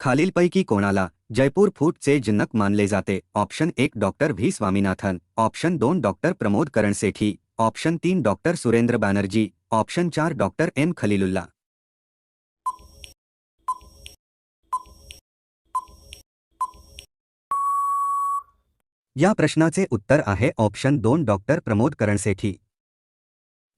खालीलपैकी कोणाला जयपूर फूटचे जनक मानले जाते. ऑप्शन एक डॉक्टर व्ही. स्वामीनाथन. ऑप्शन दोन डॉक्टर प्रमोद करणसेठी. ऑप्शन तीन डॉक्टर सुरेंद्र बॅनर्जी. ऑप्शन चार डॉक्टर एम खलीलुल्ला. या प्रश्नाचे उत्तर आहे ऑप्शन दोन डॉक्टर प्रमोद करणसेठी.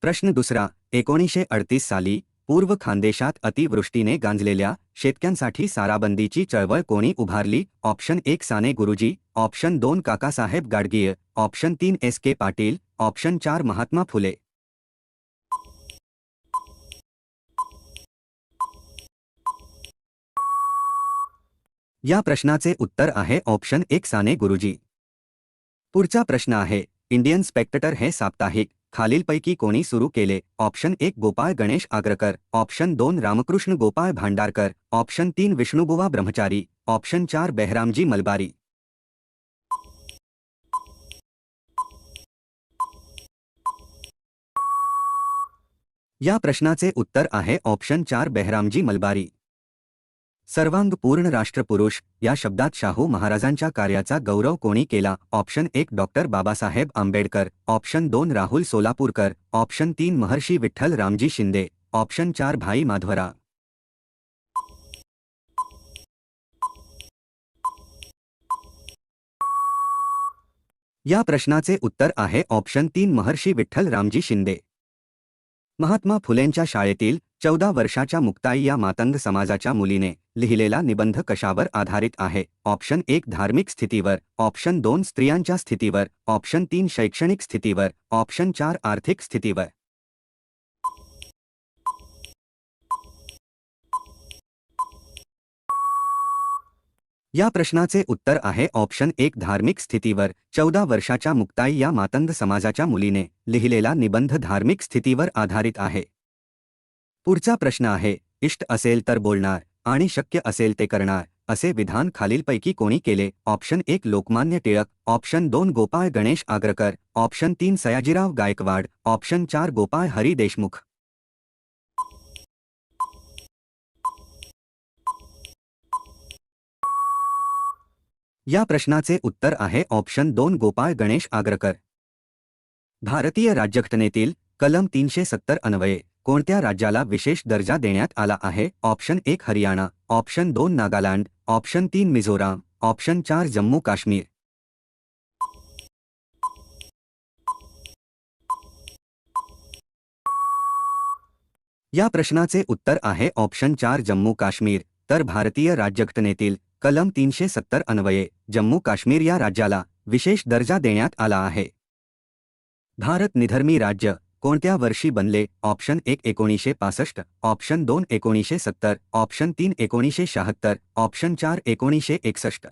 प्रश्न दुसरा, एकोणीसशे अडतीस साली पूर्व खानदेशात अतिवृष्टीने गांजलेल्या शेतक्यांसाठी साराबंदीची चळवळ कोणी उभारली? ऑप्शन एक साने गुरुजी ऑप्शन दोन काकासाहेब गाडगीळ ऑप्शन तीन एस के पाटील ऑप्शन चार महात्मा फुले. या प्रश्नाचे उत्तर आहे ऑप्शन एक साने गुरुजी. पुढचा प्रश्न आहे इंडियन स्पेक्टेटर हे साप्ताहिक खालीलपैकी कोणी सुरू केले. ऑप्शन एक गोपाळ गणेश आग्रकर. ऑप्शन दोन रामकृष्ण गोपाळ भांडारकर. ऑप्शन तीन विष्णुबुवा ब्रह्मचारी. ऑप्शन चार बेहरामजी मलबारी. या प्रश्नाचे उत्तर आहे. ऑप्शन चार बेहरामजी मलबारी. सर्वांग पूर्ण राष्ट्रपुरुष या शब्दात शाहू महाराजांच्या कार्याचा गौरव कोणी केला? ऑप्शन एक डॉक्टर बाबासाहेब आंबेडकर. ऑप्शन दोन राहुल सोलापूरकर. ऑप्शन तीन महर्षी विठ्ठल रामजी शिंदे. ऑप्शन चार भाई माधवरा. या प्रश्नाचे उत्तर आहे. ऑप्शन तीन महर्षी विठ्ठल रामजी शिंदे. महात्मा फुलेंच्या शाळेतील चौदा वर्षाच्या मुक्ताई या मातंग समाजाच्या मुलीने लिहिलेला निबंध कशावर आधारित आहे? ऑप्शन एक धार्मिक स्थितीवर. ऑप्शन दोन स्त्रियांच्या स्थितीवर. ऑप्शन तीन शैक्षणिक स्थितीवर. ऑप्शन चार आर्थिक स्थितीवर. या प्रश्नाचे उत्तर आहे ऑप्शन एक धार्मिक स्थितीवर. चौदा वर्षाच्या मुक्ताई या मातंग समाजाच्या मुलीने लिहिलेला निबंध धार्मिक स्थितीवर आधारित आहे. पुढचा प्रश्न आहे इष्ट असेल तर बोलणार आणि शक्य असेल ते करणार असे विधान खालीलपैकी कोणी केले? ऑप्शन एक लोकमान्य टिळक ऑप्शन दोन गोपाळ गणेश आग्रकर ऑप्शन तीन सयाजीराव गायकवाड ऑप्शन चार गोपाळ हरी देशमुख. या प्रश्नाचे उत्तर आहे ऑप्शन दोन गोपाळ गणेश आग्रकर. भारतीय राज्यघटनेतील कलम तीनशे सत्तर अन्वये कोणत्या राज्याला विशेष दर्जा देण्यात आला आहे? ऑप्शन एक हरियाणा ऑप्शन दोन नागालँड ऑप्शन तीन मिझोराम ऑप्शन चार जम्मू काश्मीर. या प्रश्नाचे उत्तर आहे ऑप्शन चार जम्मू काश्मीर तर भारतीय राज्यघटनेतील कलम तीनशे सत्तर अन्वये जम्मू काश्मीर या राज्याला विशेष दर्जा देण्यात आला आहे. भारत निधर्मी राज्य कोणत्या वर्षी बनले? ऑप्शन एक एकोणीसशे पासष्ट ऑप्शन दोन एकोणीसशे सत्तर ऑप्शन तीन एकोणीसशे शहात्तर ऑप्शन चार एकोणीसशे एकसष्ट.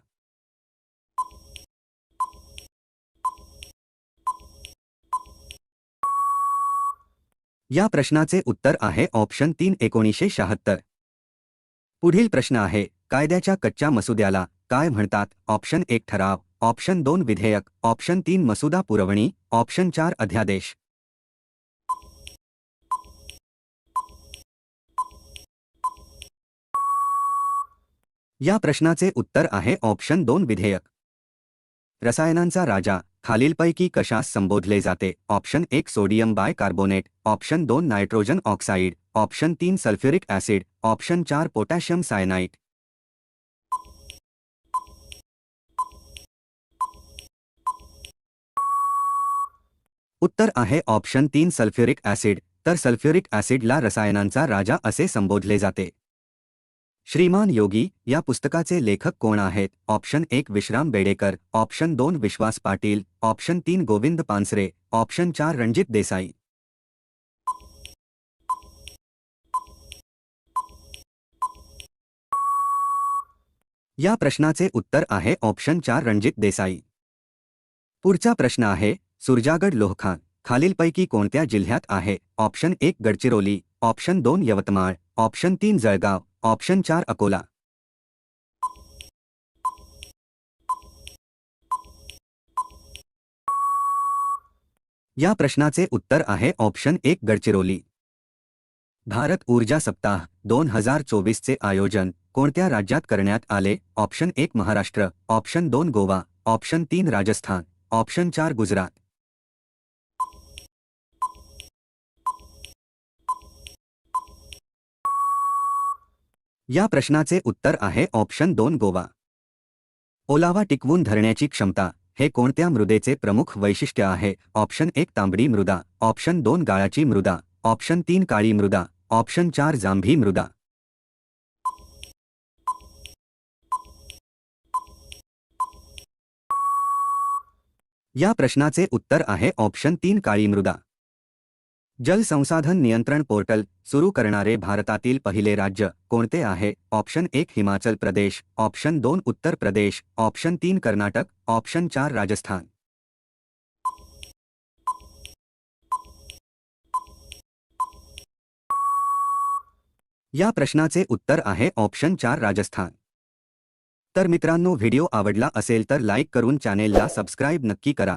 या प्रश्नाचे उत्तर आहे ऑप्शन तीन एकोणीसशे शहात्तर. पुढील प्रश्न आहे कायद्याच्या कच्च्या मसुद्याला काय म्हणतात? ऑप्शन एक ठराव. ऑप्शन दोन विधेयक. ऑप्शन तीन मसुदा पुरवणी. ऑप्शन चार अध्यादेश. या प्रश्नाचे उत्तर आहे ऑप्शन दोन विधेयक. रसायनांचा राजा खालीलपैकी कशास संबोधले जाते? ऑप्शन एक सोडियम बाय कार्बोनेट ऑप्शन दोन नायट्रोजन ऑक्साईड. ऑप्शन तीन सल्फ्युरिक ॲसिड. ऑप्शन चार पोटॅशियम सायनाइट उत्तर आहे ऑप्शन तीन सल्फ्युरिक ॲसिड, तर सल्फ्युरिक ॲसिडला रसायनांचा राजा असे संबोधले जाते. श्रीमान योगी, या पुस्तकाचे लेखक कोण आहेत? ऑप्शन एक विश्राम बेडेकर, ऑप्शन दोन विश्वास पाटील, ऑप्शन तीन गोविंद पानसरे, ऑप्शन चार रणजित देसाई. या प्रश्नाचे उत्तर आहे ऑप्शन चार रणजित देसाई. पुढचा प्रश्न आहे सुरजागड लोहखान खालीलपैकी कोणत्या जिल्ह्यात आहे? ऑप्शन एक गडचिरोली ऑप्शन दोन यवतमाळ ऑप्शन तीन जळगाव ऑप्शन चार अकोला. या प्रश्नाचे उत्तर आहे ऑप्शन एक गडचिरोली. भारत ऊर्जा सप्ताह दोन हजार चोवीसचे आयोजन कोणत्या राज्यात करण्यात आले? ऑप्शन एक महाराष्ट्र ऑप्शन दोन गोवा ऑप्शन तीन राजस्थान ऑप्शन चार गुजरात. या प्रश्नाचे उत्तर आहे ऑप्शन दोन गोवा. ओलावा टिकवून धरण्याची क्षमता, हे कोणत्या मृदेचे प्रमुख वैशिष्ट्य आहे? ऑप्शन एक तांबडी मृदा, ऑप्शन दोन गाळाची मृदा, ऑप्शन तीन काळी मृदा, ऑप्शन चार जांभी मृदा. या प्रश्नाचे उत्तर आहे ऑप्शन तीन काळी मृदा. जलसंसाधन नियंत्रण पोर्टल सुरू करणारे भारतातील पहिले राज्य कोणते आहे? ऑप्शन एक हिमाचल प्रदेश ऑप्शन दोन उत्तर प्रदेश ऑप्शन तीन कर्नाटक ऑप्शन चार राजस्थान. या प्रश्नाचे उत्तर आहे ऑप्शन चार राजस्थान. तर मित्रांनो व्हिडिओ आवडला असेल तर लाईक करून चॅनेलला सबस्क्राईब नक्की करा.